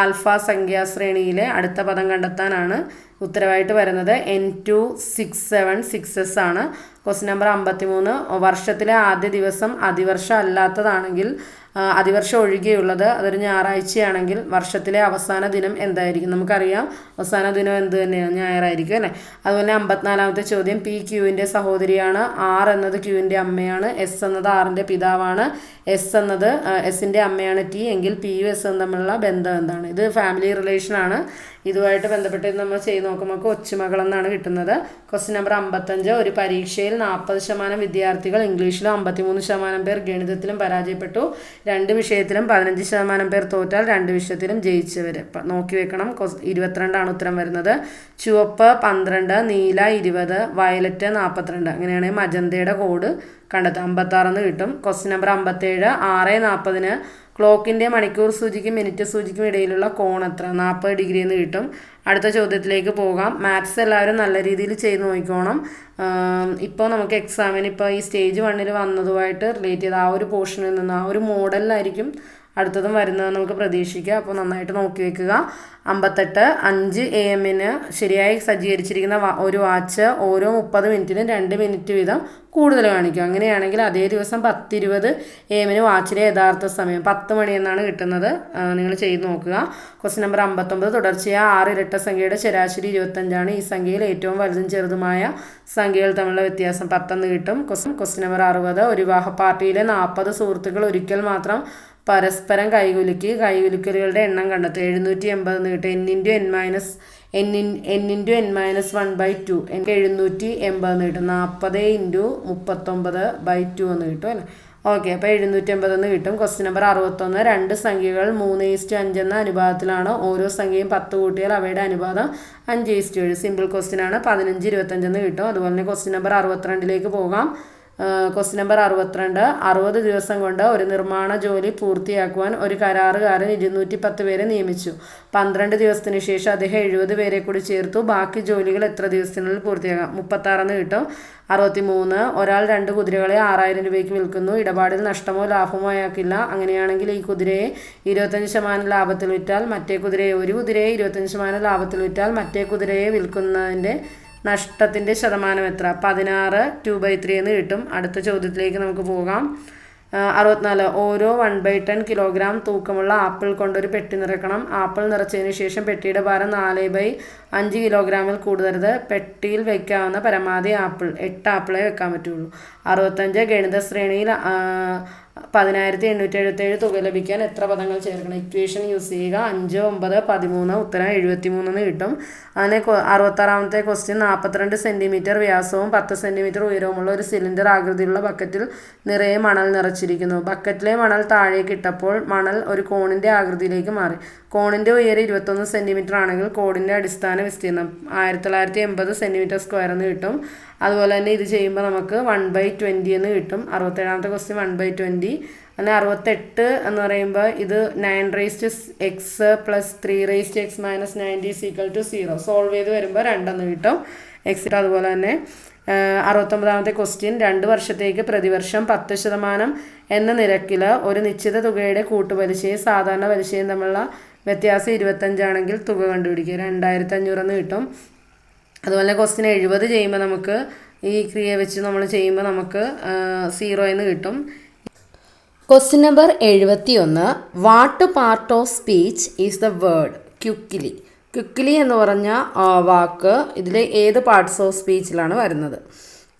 ആൽഫ ആൽഫ സംഖ്യാശ്രേണിയിലെ അടുത്ത പദം കണ്ടെത്താനാണ് ഉത്തരവായിട്ട് വരുന്നത്. N two six seven six S ആണ്. ക്വസ്റ്റ്യൻ നമ്പർ അമ്പത്തി മൂന്ന് വർഷത്തിലെ ആദ്യ ദിവസം അതിവർഷം അല്ലാത്തതാണെങ്കിൽ അതിവർഷം ഒഴികെയുള്ളത്. അതൊരു ഞായറാഴ്ചയാണെങ്കിൽ വർഷത്തിലെ അവസാന ദിനം എന്തായിരിക്കും? നമുക്കറിയാം. അവസാന ദിനം എന്ത് തന്നെയാണ്? ഞായറായിരിക്കും അല്ലേ? അതുപോലെ അമ്പത്തിനാലാമത്തെ ചോദ്യം. പി ക്യൂവിന്റെ സഹോദരിയാണ്. ആർ എന്നത് ക്യൂവിന്റെ അമ്മയാണ്. എസ് എന്നത് ആറിന്റെ പിതാവാണ്. എസ് എന്നത് എസിന്റെ അമ്മയാണ് ടി. എങ്കിൽ പി യു എസ് തമ്മിലുള്ള ബന്ധം എന്താണ്? ഇത് ഫാമിലി റിലേഷനാണ് ഇതുമായിട്ട് ബന്ധപ്പെട്ട് നമ്മൾ ചെയ്ത് നോക്കുമ്പോൾ ഒച്ചുമകൾ എന്നാണ് കിട്ടുന്നത്. ക്വസ്റ്റ്യൻ നമ്പർ അമ്പത്തഞ്ച് ഒരു പരീക്ഷയിൽ നാൽപ്പത് ശതമാനം വിദ്യാർത്ഥികൾ ഇംഗ്ലീഷിലും അമ്പത്തിമൂന്ന് ശതമാനം പേർ ഗണിതത്തിലും പരാജയപ്പെട്ടു. രണ്ട് വിഷയത്തിലും പതിനഞ്ച് ശതമാനം പേർ തോറ്റാൽ രണ്ട് വിഷയത്തിലും ജയിച്ചവർ നോക്കി വെക്കണം. ഇരുപത്തിരണ്ടാണ് ഉത്തരം വരുന്നത്. ചുവപ്പ് പന്ത്രണ്ട് നീല ഇരുപത് വയലറ്റ് നാൽപ്പത്തിരണ്ട്. അങ്ങനെയാണെങ്കിൽ മജന്തയുടെ കോഡ് കണ്ടെത്തുക. അമ്പത്താറെന്ന് കിട്ടും. ക്വസ്റ്റ്യൻ നമ്പർ അമ്പത്തേഴ് ആറ് നാൽപ്പതിന് ക്ലോക്കിന്റെ മണിക്കൂർ സൂചിക്കും മിനിറ്റ് സൂചിക്കും ഇടയിലുള്ള കോൺ എത്ര? നാൽപ്പത് ഡിഗ്രി എന്ന് കിട്ടും. അടുത്ത ചോദ്യത്തിലേക്ക് പോകാം. മാത്സ് എല്ലാവരും നല്ല രീതിയിൽ ചെയ്ത് നോക്കിക്കോണം. ഇപ്പോൾ നമുക്ക് എക്സാമിന് ഇപ്പോൾ ഈ സ്റ്റേജ് വണ്ണിൽ വന്നതുമായിട്ട് റിലേറ്റ് ചെയ്ത് ആ ഒരു പോർഷനിൽ നിന്ന് ആ ഒരു മോഡലിലായിരിക്കും അടുത്തതും വരുന്നത് നമുക്ക് പ്രതീക്ഷിക്കാം. അപ്പോൾ നന്നായിട്ട് നോക്കി വെക്കുക. അമ്പത്തെട്ട് അഞ്ച് എ എമ്മിന് ശരിയായി സജ്ജീകരിച്ചിരിക്കുന്ന ഒരു വാച്ച് ഓരോ മുപ്പത് മിനിറ്റിനും രണ്ട് മിനിറ്റ് വീതം കൂടുതൽ കാണിക്കും. അങ്ങനെയാണെങ്കിൽ അതേ ദിവസം പത്തിരുപത് എ എമ്മിന് വാച്ചിലെ യഥാർത്ഥ സമയം പത്ത് മണി എന്നാണ് കിട്ടുന്നത്. നിങ്ങൾ ചെയ്ത് നോക്കുക. ക്വസ്റ്റ്യൻ നമ്പർ അമ്പത്തൊമ്പത്. തുടർച്ചയായ ആറ് ഇരട്ട സംഖ്യയുടെ ശരാശരി ഇരുപത്തഞ്ചാണ്. ഈ സംഖ്യയിൽ ഏറ്റവും വലുതും ചെറുതുമായ സംഖ്യകൾ തമ്മിലുള്ള വ്യത്യാസം പത്തെന്ന് കിട്ടും. ക്വസ്റ്റ്യൻ ക്വസ്റ്റ്യൻ നമ്പർ അറുപത്. ഒരു വിവാഹ പാർട്ടിയിലെ നാൽപ്പത് സുഹൃത്തുക്കൾ ഒരിക്കൽ മാത്രം പരസ്പരം കൈകുലുക്കി കൈകുലുക്കലുകളുടെ എണ്ണം കണ്ടെത്തുക. എഴുന്നൂറ്റി എൺപത് എന്ന് കിട്ടും N into N minus N in N into N minus one by two എനിക്ക് എഴുന്നൂറ്റി എൺപത് എന്ന് കിട്ടും നാൽപ്പത് ഇന്റു മുപ്പത്തൊമ്പത് ബൈ ടു എന്ന് കിട്ടും അല്ലേ? ഓക്കെ അപ്പോൾ എഴുന്നൂറ്റി എൺപത് എന്ന് കിട്ടും. ക്വസ്റ്റ്യൻ നമ്പർ അറുപത്തൊന്ന്. രണ്ട് സംഖ്യകൾ മൂന്ന് ഈസ്റ്റ് അഞ്ച് എന്ന അനുപാതത്തിലാണ് ഓരോ സംഖ്യയും പത്ത് കൂട്ടിയാൽ അവയുടെ അനുപാതം അഞ്ച് ഈസ്റ്റ് ഏഴ്. സിമ്പിൾ ക്വസ്റ്റ്യൻ ആണ്. പതിനഞ്ച് ഇരുപത്തഞ്ചെന്ന് കിട്ടും. അതുപോലെ തന്നെ ക്വസ്റ്റ്യൻ നമ്പർ അറുപത്തിരണ്ടിലേക്ക് പോകാം. ക്വസ്റ്റ്യൻ നമ്പർ അറുപത്തിരണ്ട്. അറുപത് ദിവസം കൊണ്ട് ഒരു നിർമ്മാണ ജോലി പൂർത്തിയാക്കുവാൻ ഒരു കരാറുകാരൻ ഇരുന്നൂറ്റി പത്ത് പേരെ നിയമിച്ചു. പന്ത്രണ്ട് ദിവസത്തിന് ശേഷം അദ്ദേഹം എഴുപത് പേരെ കൂടി ചേർത്തു. ബാക്കി ജോലികൾ എത്ര ദിവസത്തിനുള്ളിൽ പൂർത്തിയാക്കാം? മുപ്പത്താറെന്ന് കിട്ടും. അറുപത്തി മൂന്ന് ഒരാൾ രണ്ട് കുതിരകളെ ആറായിരം രൂപയ്ക്ക് വിൽക്കുന്നു. ഇടപാടിൽ നഷ്ടമോ ലാഭമോ ആക്കില്ല അങ്ങനെയാണെങ്കിൽ ഈ കുതിരയെ ഇരുപത്തഞ്ച് ശതമാനം ലാഭത്തിൽ വിറ്റാൽ മറ്റേ കുതിരയെ ഒരു കുതിരയെ ഇരുപത്തഞ്ച് ശതമാനം ലാഭത്തിൽ വിറ്റാൽ മറ്റേ കുതിരയെ വിൽക്കുന്നതിന്റെ നഷ്ടത്തിന്റെ ശതമാനം എത്ര? പതിനാറ് ടു ബൈ ത്രീ എന്ന് കിട്ടും. അടുത്ത ചോദ്യത്തിലേക്ക് നമുക്ക് പോകാം. അറുപത്തിനാല്. ഓരോ വൺ ബൈ ടെൻ കിലോഗ്രാം തൂക്കമുള്ള ആപ്പിൾ കൊണ്ടൊരു പെട്ടി നിറക്കണം ആപ്പിൾ നിറച്ചതിന് ശേഷം പെട്ടിയുടെ ഭാരം നാല് ബൈ അഞ്ച് കിലോഗ്രാമിൽ കൂടുതരുത് പെട്ടിയിൽ വയ്ക്കാവുന്ന പരമാവധി ആപ്പിൾ എട്ട് ആപ്പിളേ വെക്കാൻ പറ്റുള്ളൂ. അറുപത്തഞ്ച് ഗണിത ശ്രേണിയിൽ പതിനായിരത്തി എണ്ണൂറ്റി എഴുപത്തേഴ് തുക ലഭിക്കാൻ എത്ര പദങ്ങൾ ചേർക്കണം? ഇക്വേഷൻ യൂസ് ചെയ്യുക. അഞ്ച് ഒമ്പത് പതിമൂന്ന് ഉത്തരം എഴുപത്തി മൂന്നെന്ന് കിട്ടും. അതിന് അറുപത്താറാമത്തെ ക്വസ്റ്റ്യൻ നാൽപ്പത്തിരണ്ട് സെന്റിമീറ്റർ വ്യാസവും പത്ത് സെന്റിമീറ്റർ ഉയരവുമുള്ള ഒരു സിലിണ്ടർ ആകൃതിയിലുള്ള ബക്കറ്റിൽ നിറയെ മണൽ നിറച്ചിരിക്കുന്നു. ബക്കറ്റിലെ മണൽ താഴേക്ക് ഇട്ടപ്പോൾ മണൽ ഒരു കോണിന്റെ ആകൃതിയിലേക്ക് മാറി. കോണിന്റെ ഉയരം ഇരുപത്തൊന്ന് സെന്റിമീറ്റർ ആണെങ്കിൽ കോഡിന്റെ അടിസ്ഥാന വിസ്തീർണം ആയിരത്തി തൊള്ളായിരത്തി എൺപത് സെന്റിമീറ്റർ സ്ക്വയർ എന്ന് കിട്ടും. അതുപോലെ തന്നെ ഇത് ചെയ്യുമ്പോൾ നമുക്ക് വൺ ബൈ ട്വന്റി എന്ന് കിട്ടും. അറുപത്തേഴാമത്തെ ക്വസ്റ്റ്യൻ വൺ ബൈ ട്വന്റി അങ്ങനെ അറുപത്തെട്ട് എന്ന് പറയുമ്പോൾ ഇത് nine raised x plus three raised x minus ninety equal to zero solve ചെയ്ത് വരുമ്പോൾ രണ്ടെന്ന് കിട്ടും. എക്സ് അതുപോലെ തന്നെ അറുപത്തൊമ്പതാമത്തെ ക്വസ്റ്റ്യൻ രണ്ട് വർഷത്തേക്ക് പ്രതിവർഷം പത്ത് ശതമാനം എന്ന നിരക്കിൽ ഒരു നിശ്ചിത തുകയുടെ കൂട്ടുപലിശയും സാധാരണ പലിശയും തമ്മിലുള്ള വ്യത്യാസം ഇരുപത്തഞ്ചാണെങ്കിൽ തുക കണ്ടുപിടിക്കുക. രണ്ടായിരത്തി അഞ്ഞൂറെന്ന് കിട്ടും. അതുപോലെ ക്വസ്റ്റിന് എഴുപത് ചെയ്യുമ്പോൾ നമുക്ക് ഈ ക്രിയ വെച്ച് നമ്മൾ ചെയ്യുമ്പോൾ നമുക്ക് സീറോ എന്ന് കിട്ടും. ക്വസ്റ്റ്യൻ നമ്പർ എഴുപത്തി ഒന്ന് what part of speech is the word quickly quickly എന്ന് പറഞ്ഞ വാക്ക് ഇതിൽ ഏത് പാർട്സ് ഓഫ് സ്പീച്ചിലാണ് വരുന്നത്?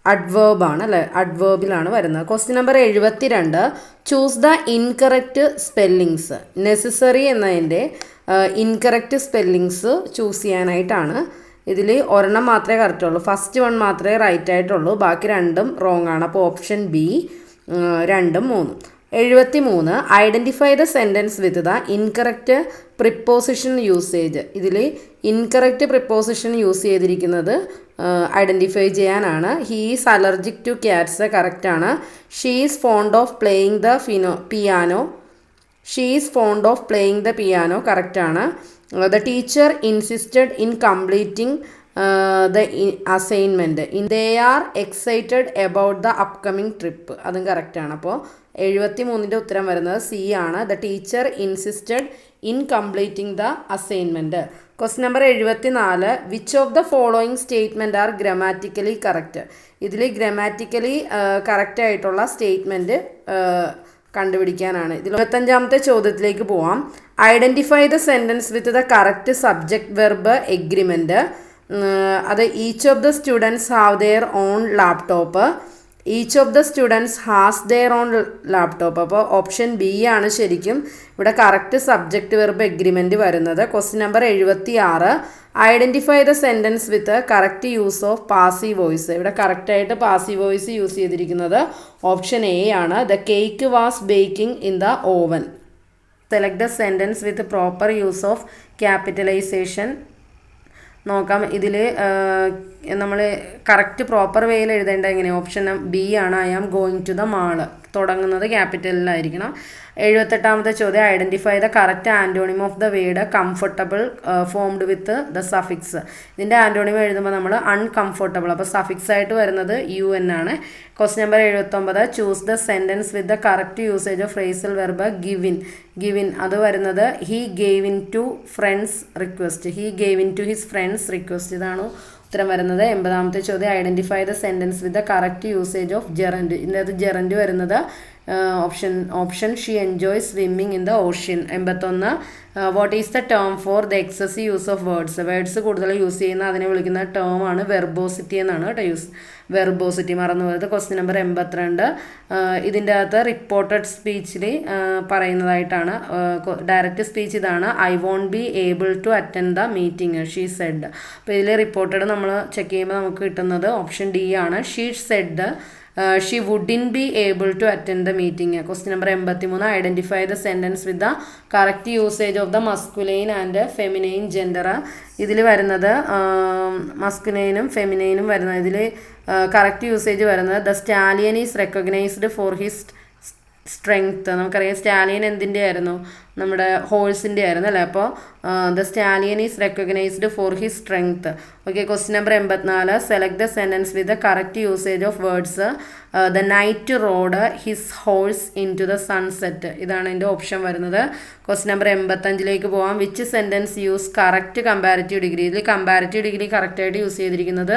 അഡ്വേർബാണ് അല്ലേ? അഡ്വേർബിലാണ് വരുന്നത്. ക്വസ്റ്റ്യൻ നമ്പർ എഴുപത്തി രണ്ട് choose the incorrect spellings necessary എന്നതിന്റെ ഇൻകറക്റ്റ് സ്പെല്ലിങ്സ് ചൂസ് ചെയ്യാനായിട്ടാണ്. ഇതിൽ ഒരെണ്ണം മാത്രമേ കറക്റ്റ് ഉള്ളൂ. ഫസ്റ്റ് വൺ മാത്രമേ റൈറ്റ് ആയിട്ടുള്ളൂ. ബാക്കി രണ്ടും റോങ് ആണ്. അപ്പോൾ ഓപ്ഷൻ ബി രണ്ടും മൂന്നും. എഴുപത്തി മൂന്ന് identify the sentence with the incorrect preposition usage ഇതിൽ ഇൻകറക്റ്റ് പ്രിപ്പോസിഷൻ യൂസ് ചെയ്തിരിക്കുന്നത് ഐഡന്റിഫൈ ചെയ്യാനാണ്. ഹീസ് അലർജിക് ടു ക്യാറ്റ്സ് കറക്റ്റാണ് she's fond of playing the fino piano she's fond of playing the piano കറക്റ്റാണ് the teacher insisted in completing the assignment in they are excited about the upcoming trip അതും കറക്റ്റാണ് അപ്പോൾ എഴുപത്തി മൂന്നിന്റെ ഉത്തരം വരുന്നത് C ആണ്. The teacher insisted in completing the assignment question number എഴുപത്തി നാല് which of the following statement are grammatically correct ഇതിൽ ഗ്രമാറ്റിക്കലി കറക്റ്റ് ആയിട്ടുള്ള സ്റ്റേറ്റ്മെന്റ് കണ്ടുപിടിക്കാനാണ്. ഇതിൽ ഇരുപത്തഞ്ചാമത്തെ ചോദ്യത്തിലേക്ക് പോവാം. Identify the sentence with the correct subject verb agreement അത് each of the students have their own laptop each of the students has their own laptop അപ്പോൾ option B ആണ് ശരിക്കും ഇവിടെ കറക്റ്റ് സബ്ജക്റ്റ് വെർബ് എഗ്രിമെന്റ് വരുന്നത്. Question number എഴുപത്തി ആറ് identify the sentence with correct use of passive voice ഇവിടെ കറക്റ്റായിട്ട് passive voice use ചെയ്തിരിക്കുന്നത് ഓപ്ഷൻ എ ആണ്. The cake was baking in the oven select the sentence with proper use of capitalization നോക്കാം. ഇതിൽ നമ്മൾ correct proper വേയിൽ എഴുതേണ്ട എങ്ങനെ ഓപ്ഷൻ ബി ആണ്. I am going to the mall തുടങ്ങുന്നത് ക്യാപിറ്റലിലായിരിക്കണം. എഴുപത്തെട്ടാമത്തെ ചോദ്യം identify the correct antonym of the word comfortable formed with the suffix ഇതിന്റെ ആന്റോണിം എഴുതുമ്പോൾ നമ്മൾ അൺകംഫർട്ടബിൾ അപ്പോൾ സഫിക്സ് ആയിട്ട് വരുന്നത് യു എൻ ആണ്. ക്വസ്റ്റ്യൻ നമ്പർ എഴുപത്തൊമ്പത് choose the sentence with the correct usage of phrasal verb given given അത് വരുന്നത് he gave in to friends request he gave in to his friends request ഇതാണ് ഉത്തരം വരുന്നത്. എൺപതാമത്തെ ചോദ്യം. Identify the sentence with the correct usage of gerund ഇതിനകത്ത് gerund വരുന്നത് option option she enjoy swimming in the ocean എൺപത്തൊന്ന് what is the term for the excessive use of words words കൂടുതൽ use ചെയ്യുന്ന അതിനെ വിളിക്കുന്ന ടേം ആണ് വെർബോസിറ്റി എന്നാണ് കേട്ടോ യൂസ് വെർബോസിറ്റി മറന്നു പോയത്. ക്വസ്റ്റ്യൻ നമ്പർ എൺപത്തിരണ്ട്. ഇതിന്റെ അകത്ത് റിപ്പോർട്ടഡ് സ്പീച്ചിൽ പറയുന്നതായിട്ടാണ് ഡയറക്റ്റ് സ്പീച്ച് ഇതാണ്. I won't be able to attend the meeting she said അപ്പോൾ ഇതിൽ റിപ്പോർട്ടഡ് നമ്മൾ ചെക്ക് ചെയ്യുമ്പോൾ നമുക്ക് കിട്ടുന്നത് ഓപ്ഷൻ ഡി ആണ്. She said she wouldn't be able to attend the meeting question number എൺപത്തി മൂന്ന് identify the sentence with the correct usage of the masculine and feminine gender ഇതിൽ വരുന്നത് മസ്കുലൈനും ഫെമിനൈനും വരുന്നത് ഇതിൽ കറക്റ്റ് യൂസേജ് വരുന്നത് the stallion is recognised for his strength നമുക്കറിയാം സ്റ്റാലിയൻ എന്തിന്റെ ആയിരുന്നു നമ്മുടെ ഹോഴ്സിന്റെ ആയിരുന്നു അല്ലേ അപ്പോൾ the stallion is recognised for his strength okay question number എൺപത്തിനാല്. Select the sentence with the correct usage of words the knight rode his horse into the sunset ഇതാണ് എന്റെ ഓപ്ഷൻ വരുന്നത്. ക്വസ്റ്റ്യൻ നമ്പർ എൺപത്തഞ്ചിലേക്ക് പോകാം which sentence use correct comparative degree ഇതിൽ comparative degree കറക്റ്റായിട്ട് use ചെയ്തിരിക്കുന്നത്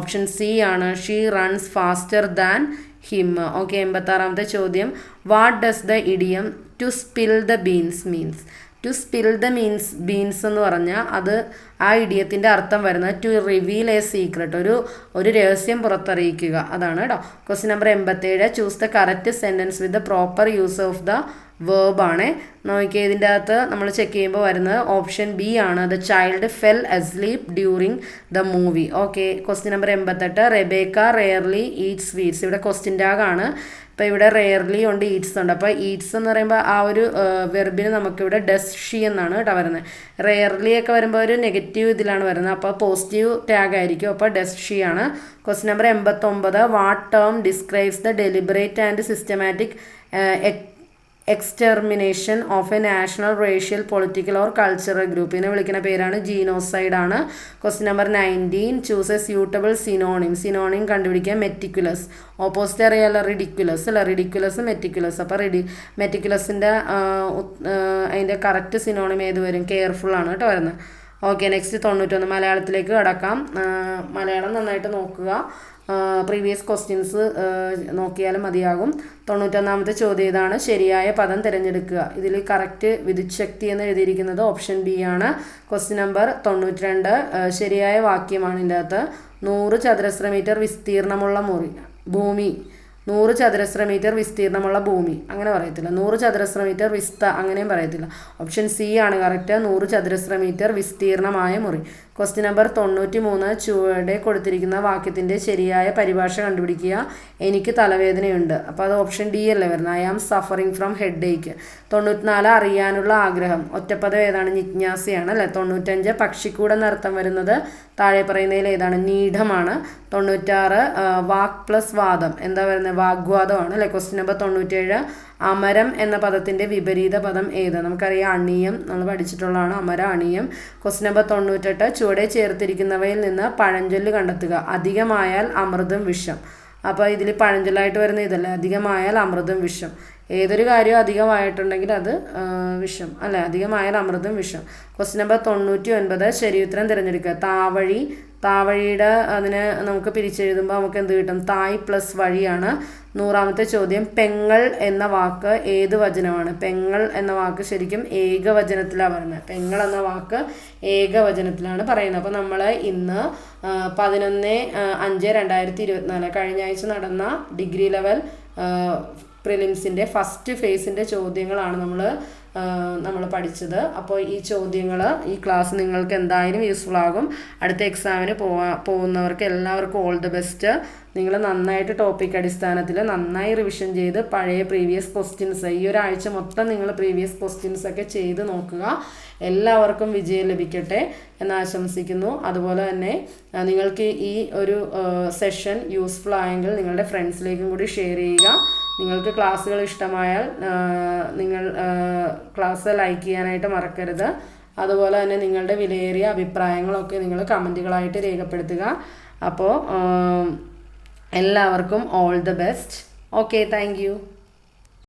option C ആണ്. She runs faster than him okay എൺപത്താറാമത്തെ ചോദ്യം. What does the idiom to spill the beans means to spill the means beans എന്ന് പറഞ്ഞാൽ അത് ആ ഇഡിയത്തിന്റെ അർത്ഥം വരുന്നത് ടു റിവീൽ എ സീക്രട്ട് ഒരു ഒരു രഹസ്യം പുറത്തറിയിക്കുക. അതാണ് കേട്ടോ ക്വസ്റ്റ്യൻ നമ്പർ എൺപത്തേഴ്. Choose the correct sentence with the proper use of the വേർബാണ് നോക്കിയാൽ ഇതിന്റെ അകത്ത് നമ്മൾ ചെക്ക് ചെയ്യുമ്പോൾ വരുന്നത് ഓപ്ഷൻ ബി ആണ്. The child fell asleep during the movie okay question number എൺപത്തെട്ട്. റെബേക്ക റെയർലി ഈറ്റ് സ്വീറ്റ്സ് ഇവിടെ ക്വസ്റ്റ്യൻ ടാഗാണ് ഇപ്പോൾ ഇവിടെ റെയർലി ഉണ്ട് ഈറ്റ്സ് ഉണ്ട്. അപ്പോൾ ഈറ്റ്സ് എന്ന് പറയുമ്പോൾ ആ ഒരു വെർബിന് നമുക്കിവിടെ ഡസ് ഷി എന്നാണ് കേട്ടോ വരുന്നത്. റെയർലി ഒക്കെ വരുമ്പോൾ ഒരു നെഗറ്റീവ് ഇതിലാണ് വരുന്നത്. അപ്പോൾ പോസിറ്റീവ് ടാഗ് ആയിരിക്കും. അപ്പോൾ ഡസ് ഷി ആണ്. ക്വസ്റ്റ്യൻ നമ്പർ എൺപത്തൊമ്പത്. What term describes the deliberate and systematic extermination of a national racial political or cultural ഗ്രൂപ്പിനെ വിളിക്കുന്ന പേരാണ് ജീനോസൈഡ് ആണ്. Question number nineteen choose a suitable synonym synonym കണ്ടുപിടിക്കുക. മെറ്റിക്കുലസ് ഓപ്പോസിറ്റ് അറിയാമല്ലോ റിഡിക്കുലസ് അല്ല. Ridiculous meticulous അപ്പോൾ റിഡി മെറ്റിക്കുലസിന്റെ അതിന്റെ കറക്റ്റ് സിനോണിം ഏത് വരും? കെയർഫുൾ ആണ് കേട്ടോ വരുന്നത്. ഓക്കെ നെക്സ്റ്റ് തൊണ്ണൂറ്റൊന്ന്. മലയാളത്തിലേക്ക് കടക്കാം. മലയാളം നന്നായിട്ട് നോക്കുക. പ്രീവിയസ് ക്വസ്റ്റ്യൻസ് നോക്കിയാലും മതിയാകും. തൊണ്ണൂറ്റൊന്നാമത്തെ ചോദ്യം ഇതാണ്. ശരിയായ പദം തിരഞ്ഞെടുക്കുക. ഇതിൽ കറക്റ്റ് വിദ്യുച്ഛക്തി എന്ന് എഴുതിയിരിക്കുന്നത് ഓപ്ഷൻ ബി ആണ്. ക്വസ്റ്റ്യൻ നമ്പർ തൊണ്ണൂറ്റിരണ്ട് ശരിയായ വാക്യമാണ് ഇതിന്റെ അകത്ത്. നൂറ് ചതുരശ്ര മീറ്റർ വിസ്തീർണമുള്ള മുറി ഭൂമി. നൂറ് ചതുരശ്ര മീറ്റർ വിസ്തീർണമുള്ള ഭൂമി. അങ്ങനെ പറയത്തില്ല. നൂറ് ചതുരശ്ര മീറ്റർ വിസ്ത അങ്ങനെയും പറയത്തില്ല. ഓപ്ഷൻ സി ആണ് കറക്റ്റ് നൂറ് ചതുരശ്ര മീറ്റർ വിസ്തീർണമായ മുറി. ക്വസ്റ്റ്യൻ നമ്പർ തൊണ്ണൂറ്റി മൂന്ന് ചുവടെ കൊടുത്തിരിക്കുന്ന വാക്യത്തിന്റെ ശരിയായ പരിഭാഷ കണ്ടുപിടിക്കുക. എനിക്ക് തലവേദനയുണ്ട്. അപ്പോൾ അത് ഓപ്ഷൻ ഡി അല്ലേ വരുന്നത്? I am suffering from headache തൊണ്ണൂറ്റിനാല് അറിയാനുള്ള ആഗ്രഹം. ഒറ്റപ്പദം ഏതാണ്? ജിജ്ഞാസയാണ് അല്ലേ? തൊണ്ണൂറ്റഞ്ച് പക്ഷിക്കൂട് എന്നർത്ഥം വരുന്നത് താഴെ പറയുന്നതിൽ ഏതാണ്? നീഢമാണ് തൊണ്ണൂറ്റാറ് വാക് പ്ലസ് വാദം. എന്താ പറയുന്നത് വാഗ്വാദമാണ് അല്ലേ? ക്വസ്റ്റ്യൻ നമ്പർ തൊണ്ണൂറ്റേഴ് അമരം എന്ന പദത്തിന്റെ വിപരീത പദം ഏത്? നമുക്കറിയാം അണിയം. നമ്മൾ പഠിച്ചിട്ടുള്ളതാണ് അമര അണിയം. ക്വസ്റ്റ്യൻ നമ്പർ തൊണ്ണൂറ്റെട്ട്. ചുവടെ ചേർത്തിരിക്കുന്നവയിൽ നിന്ന് പഴഞ്ചൊല്ല് കണ്ടെത്തുക. അധികമായാൽ അമൃതം വിഷം. അപ്പോൾ ഇതിൽ പഴഞ്ചൊല്ലായിട്ട് വരുന്ന ഇതല്ലേ? അധികമായാൽ അമൃതം വിഷം. ഏതൊരു കാര്യവും അധികമായിട്ടുണ്ടെങ്കിൽ അത് വിഷം. അല്ലേ? അധികമായാൽ അമൃതം വിഷം. ക്വസ്റ്റ്യൻ നമ്പർ തൊണ്ണൂറ്റി ഒൻപത് ശരിയുത്തരം തിരഞ്ഞെടുക്കുക. താവഴി. താവഴിയുടെ അതിനെ നമുക്ക് പിരിച്ചെഴുതുമ്പോൾ നമുക്ക് എന്ത് കിട്ടും? തായ് പ്ലസ് വഴിയാണ് നൂറാമത്തെ ചോദ്യം പെങ്ങൾ എന്ന വാക്ക് ഏത് വചനമാണ്? പെങ്ങൾ എന്ന വാക്ക് ശരിക്കും ഏകവചനത്തിലാണ് പറയുന്നത്. പെങ്ങൾ എന്ന വാക്ക് ഏകവചനത്തിലാണ് പറയുന്നത്. അപ്പോൾ നമ്മൾ ഇന്ന് പതിനൊന്ന് അഞ്ച് രണ്ടായിരത്തി ഇരുപത്തിനാല് കഴിഞ്ഞ ആഴ്ച നടന്ന ഡിഗ്രി ലെവൽ പ്രിലിംസിന്റെ ഫസ്റ്റ് ഫേസിന്റെ ചോദ്യങ്ങളാണ് നമ്മൾ നമ്മൾ പഠിച്ചത്. അപ്പോൾ ഈ ചോദ്യങ്ങൾ ഈ ക്ലാസ് നിങ്ങൾക്ക് എന്തായാലും യൂസ്ഫുൾ ആകും. അടുത്ത എക്സാമിന് പോവാ പോകുന്നവർക്ക് എല്ലാവർക്കും ഓൾ ദി ബെസ്റ്റ് നിങ്ങൾ നന്നായിട്ട് ടോപ്പിക് അടിസ്ഥാനത്തിൽ നന്നായി റിവിഷൻ ചെയ്ത് പഴയ പ്രീവിയസ് ക്വസ്റ്റ്യൻസ് ഈ ഒരാഴ്ച മൊത്തം നിങ്ങൾ പ്രീവിയസ് ക്വസ്റ്റ്യൻസ് ഒക്കെ ചെയ്ത് നോക്കുക. എല്ലാവർക്കും വിജയം ലഭിക്കട്ടെ എന്ന് ആശംസിക്കുന്നു. അതുപോലെ തന്നെ നിങ്ങൾക്ക് ഈ ഒരു സെഷൻ യൂസ്ഫുൾ ആയെങ്കിൽ നിങ്ങളുടെ ഫ്രണ്ട്സിലേക്കും കൂടി ഷെയർ ചെയ്യുക. നിങ്ങൾക്ക് ക്ലാസ്സുകൾ ഇഷ്ടമായാൽ നിങ്ങൾ ക്ലാസ് ലൈക്ക് ചെയ്യാനായിട്ട് മറക്കരുത്. അതുപോലെ തന്നെ നിങ്ങളുടെ വിലയേറിയ അഭിപ്രായങ്ങളൊക്കെ നിങ്ങൾ കമന്റുകളായിട്ട് രേഖപ്പെടുത്തുക. അപ്പോൾ എല്ലാവർക്കും all the best. Okay thank